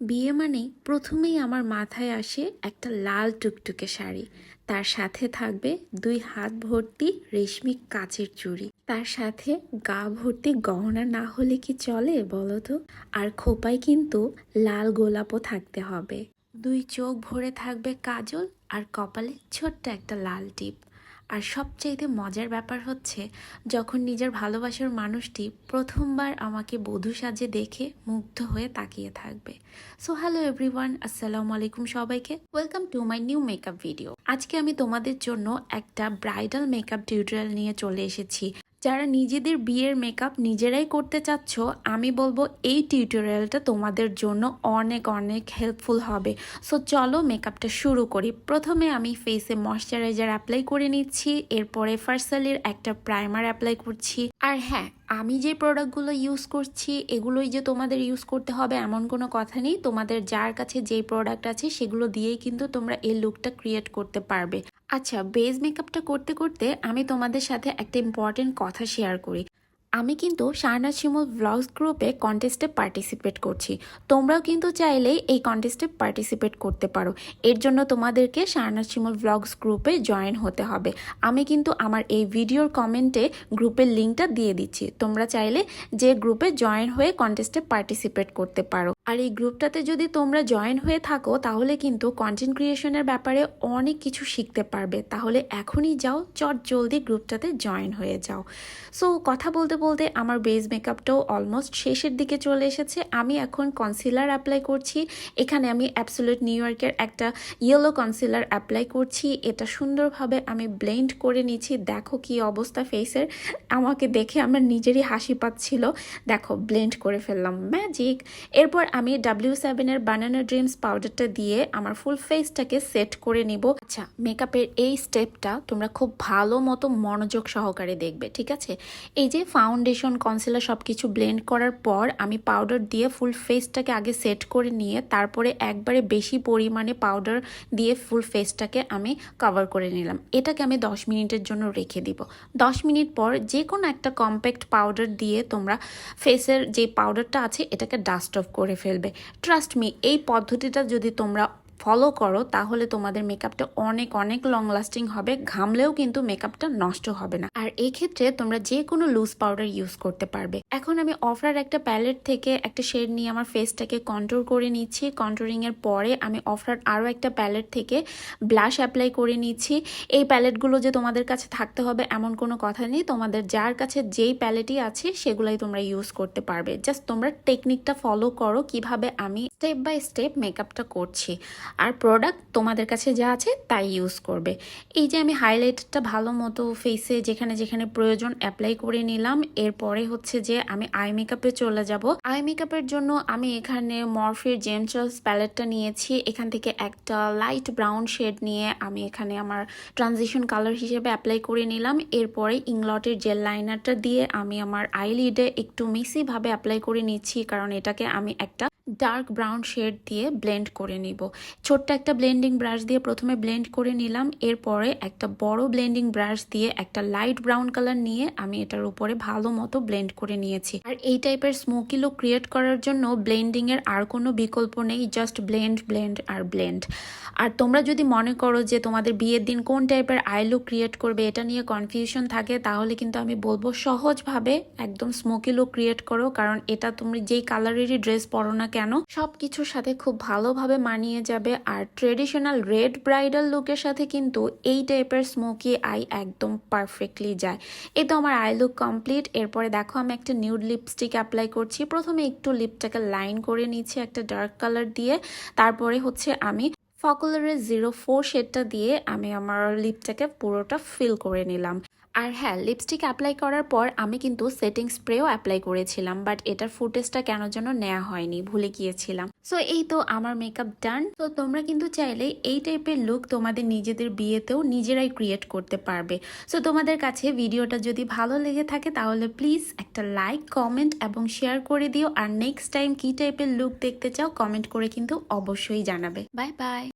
বিয়ে মানে প্রথমেই আমার মাথায় আসে একটা লাল টুকটুকে শাড়ি। তার সাথে থাকবে দুই হাত ভর্তি রেশমি কাচের চুড়ি। তার সাথে গা ভর্তি গহনা না হলে কি চলে বলো তো? আর খোপায় কিন্তু লাল গোলাপও থাকতে হবে। দুই চোখ ভরে থাকবে কাজল আর কপালে ছোট্ট একটা লাল টিপ। আর সবচাইতে মজার ব্যাপার হচ্ছে, যখন নিজের ভালোবাসার মানুষটি প্রথমবার আমাকে বধূ সাজে দেখে মুগ্ধ হয়ে তাকিয়ে থাকবে। সো হ্যালো এভরিওয়ান আসসালামু আলাইকুম সবাইকে। Welcome to my new makeup video আজকে আমি তোমাদের জন্য একটা ব্রাইডাল মেকআপ টিউটোরিয়াল নিয়ে চলে এসেছি। যারা নিজেদের বিয়ের মেকআপ নিজেরাই করতে চাচ্ছ, আমি বলব এই টিউটোরিয়ালটা তোমাদের জন্য অনেক অনেক হেল্পফুল হবে। সো চলো মেকআপটা শুরু করি। প্রথমে আমি ফেসে ময়শ্চারাইজার অ্যাপ্লাই করে নিচ্ছি, এরপরে ফার্সালির একটা প্রাইমার অ্যাপ্লাই করছি। আর হ্যাঁ আমি যে প্রোডাক্টগুলো ইউজ করছি, এগুলোই যে তোমাদের ইউজ করতে হবে এমন কোনো কথা নেই। তোমাদের যার কাছে যেই প্রোডাক্ট আছে, সেগুলো দিয়েই কিন্তু তোমরা এই লুকটা ক্রিয়েট করতে পারবে। আচ্ছা বেস মেকআপটা করতে করতে আমি তোমাদের সাথে একটা ইম্পর্টেন্ট কথা শেয়ার করি। আমি কিন্তু শাহনাজ শিমুল ভ্লগস গ্রুপে কন্টেস্টে পার্টিসিপেট করছি। তোমরাও কিন্তু চাইলেই এই কন্টেস্টে পার্টিসিপেট করতে পারো। এর জন্য তোমাদেরকে শাহনাজ শিমুল ভ্লগস গ্রুপে জয়েন হতে হবে। আমি কিন্তু আমার এই ভিডিওর কমেন্টে গ্রুপের লিঙ্কটা দিয়ে দিচ্ছি। তোমরা চাইলে যে গ্রুপে জয়েন হয়ে কন্টেস্টে পার্টিসিপেট করতে পারো। আর এই গ্রুপটাতে যদি তোমরা জয়েন হয়ে থাকো, তাহলে কিন্তু কন্টেন্ট ক্রিয়েশনের ব্যাপারে অনেক কিছু শিখতে পারবে। তাহলে এখনই যাও, চট জলদি গ্রুপটাতে জয়েন হয়ে যাও। সো কথা বলতে বলতে আমার বেস মেকআপটাও অলমোস্ট শেষের দিকে চলে এসেছে। আমি এখন কনসিলার অ্যাপ্লাই করছি। এখানে আমি অ্যাবসোলিউট নিউ ইয়র্কের একটা ইয়েলো কনসিলার অ্যাপ্লাই করছি। এটা সুন্দরভাবে আমি ব্লেন্ড করে নিচ্ছি। দেখো কি অবস্থা ফেসের আমাকে দেখে আমার নিজেরই হাসি পাচ্ছিল। দেখো ব্লেন্ড করে ফেললাম। ম্যাজিক এরপর আমি ডাব্লিউ সেভেনের বানানা ড্রিমস পাউডারটা দিয়ে আমার ফুল ফেসটাকে সেট করে নিব। আচ্ছা মেকআপের এই স্টেপটা তোমরা খুব ভালো মতো মনোযোগ সহকারে দেখবে, ঠিক আছে? এই যে ফাউন্ডেশন কনসিলার সব কিছু ব্লেন্ড করার পর আমি পাউডার দিয়ে ফুল ফেসটাকে আগে সেট করে নিয়ে তারপরে একবারে বেশি পরিমাণে পাউডার দিয়ে ফুল ফেসটাকে আমি কভার করে নিলাম। এটাকে আমি দশ মিনিটের জন্য রেখে দিব। দশ মিনিট পর যে কোনো একটা কম্প্যাক্ট পাউডার দিয়ে তোমরা ফেসের যে পাউডারটা আছে, এটাকে ডাস্ট অফ করে ফেলবে। ট্রাস্ট মি এই পদ্ধতিটা যদি তোমরা ফলো করো, তাহলে তোমাদের মেকআপটা অনেক অনেক লং লাস্টিং হবে, ঘামলেও কিন্তু মেকআপটা নষ্ট হবে না। আর এই ক্ষেত্রে তোমরা যে কোনো লুজ পাউডার ইউজ করতে পারবে। এখন আমি অফার একটা প্যালেট থেকে একটা শেড নিয়ে আমার ফেসটাকে কন্ট্রোল করে নিচ্ছি। কন্ট্রোলিং এর পরে আমি অফার আরও একটা প্যালেট থেকে ব্লাশ অ্যাপ্লাই করে নিচ্ছি। এই প্যালেটগুলো যে তোমাদের কাছে থাকতে হবে এমন কোনো কথা নেই। তোমাদের যার কাছে যেই প্যালেটই আছে, সেগুলাই তোমরা ইউজ করতে পারবে। জাস্ট তোমরা টেকনিকটা ফলো করো, কীভাবে আমি স্টেপ বাই স্টেপ মেকআপটা করছি। আর প্রোডাক্ট তোমাদের কাছে যা আছে তাই ইউজ করবে। এই যে আমি হাইলাইটারটা ভালো মতো ফেসে যেখানে যেখানে প্রয়োজন অ্যাপ্লাই করে নিলাম, এরপরে হচ্ছে যে আমি আই মেকআপে চলে যাব। আই মেকআপের জন্য আমি এখানে মরফির জেমচার্লস প্যালেটটা নিয়েছি। এখান থেকে একটা লাইট ব্রাউন শেড নিয়ে আমি এখানে আমার ট্রানজিশন কালার হিসেবে অ্যাপ্লাই করে নিলাম। এরপরে ইংলটের জেল লাইনারটা দিয়ে আমি আমার আইলিডে একটু মেসিভাবে অ্যাপ্লাই করে নিচ্ছি, কারণ এটাকে আমি একটা ডার্ক ব্রাউন শেড দিয়ে ব্লেন্ড করে নিব। ছোট্ট একটা ব্লেন্ডিং ব্রাশ দিয়ে প্রথমে ব্লেন্ড করে নিলাম, এরপরে একটা বড় ব্লেন্ডিং ব্রাশ দিয়ে একটা লাইট ব্রাউন কালার নিয়ে আমি এটার উপরে ভালো মতো ব্লেন্ড করে নিয়েছি। আর এই টাইপের স্মোকি লুক ক্রিয়েট করার জন্য ব্লেন্ডিং এর আর কোনো বিকল্প নেই জাস্ট ব্লেন্ড ব্লেন্ড আর ব্লেন্ড আর তোমরা যদি মনে করো যে তোমাদের বিয়ের দিন কোন টাইপের আই লুক ক্রিয়েট করবে, এটা নিয়ে কনফিউশন থাকে, তাহলে কিন্তু আমি বলব সহজভাবে একদম স্মোকি লুক ক্রিয়েট করো, কারণ এটা তুমি যেই কালারেরই ড্রেস পরো না কেন সব কিছুর সাথে খুব ভালোভাবে মানিয়ে যাবে আর ট্রেডিশনাল রেড ব্রাইডাল লুকের সাথে কিন্তু এই টাইপের স্মোকি আই একদম পারফেক্টলি যায়। এ তো আমার আই লুক কমপ্লিট এরপরে দেখো আমি একটা নিউড লিপস্টিক অ্যাপ্লাই করছি। প্রথমে একটু লিপটাকে লাইন করে নিচ্ছি একটা ডার্ক কালার দিয়ে। তারপরে হচ্ছে আমি ফকুলারের জিরো ফোর শেডটা দিয়ে আমি আমার লিপটাকে পুরোটা ফিল করে নিলাম। আর হ্যাঁ লিপস্টিক অ্যাপ্লাই করার পর আমি কিন্তু সেটিং স্প্রেও অ্যাপ্লাই করেছিলাম বাট এটার ফুটেজটা কেন যেন নেওয়া হয়নি, ভুলে গিয়েছিলাম। সো এই তো আমার মেকআপ ডান তো তোমরা কিন্তু চাইলে এই টাইপের লুক তোমাদের নিজেদের বিয়েতেও নিজেরাই ক্রিয়েট করতে পারবে। সো তোমাদের কাছে ভিডিওটা যদি ভালো লেগে থাকে তাহলে প্লিজ একটা লাইক কমেন্ট এবং শেয়ার করে দিও। আর নেক্সট টাইম কি টাইপের লুক দেখতে চাও কমেন্ট করে কিন্তু অবশ্যই জানাবে। Bye bye